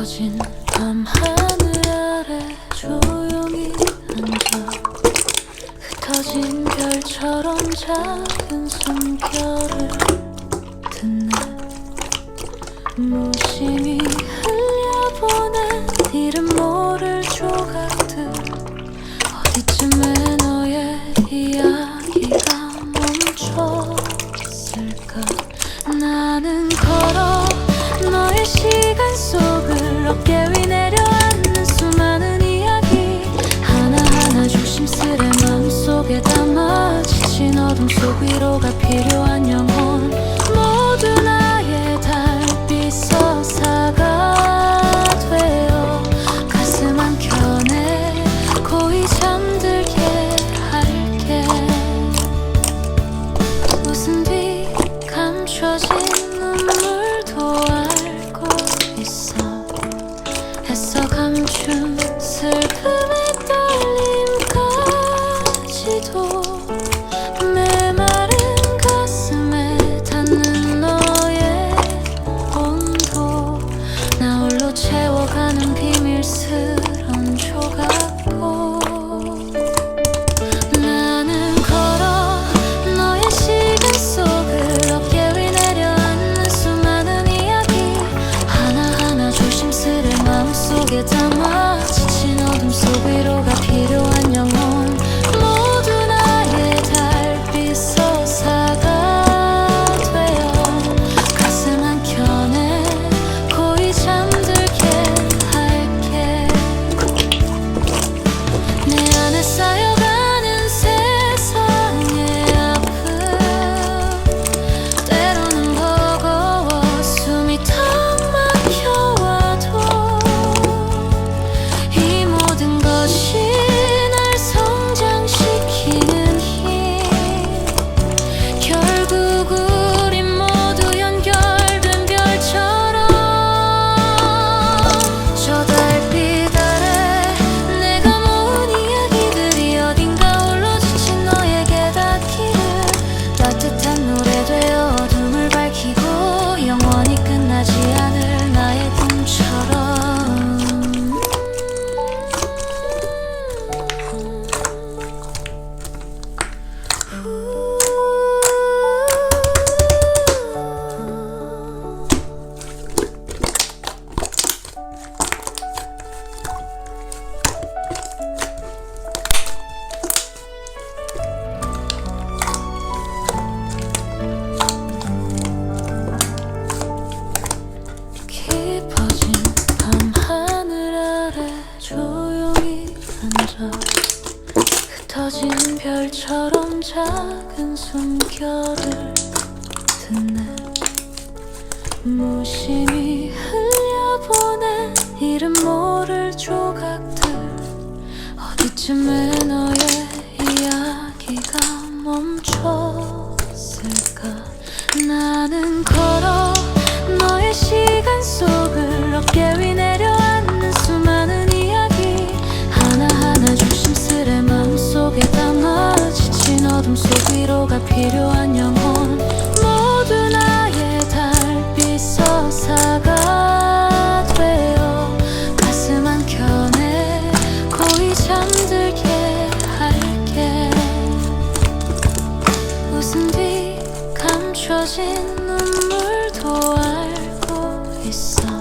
꺼진 밤하늘 아래 조용히 앉아 흩어진 별처럼 작은 숨결을 듣네. 무심히 흘려보낸 이름 모를 조각들. 어디쯤에 너의 이야기가 멈췄을까? 나는 걸어 담아 지친 어둠 속 위로가 터진 별처럼 작은 숨결을 듣네. 무심히 흘려보내. 이름 모를 조각들. 어디쯤에 너의 필요한 영혼 모두 나의 달빛 서사가 되어 가슴 한켠에 고이 잠들게 할게. 웃은 뒤 감춰진 눈물도 알고 있어.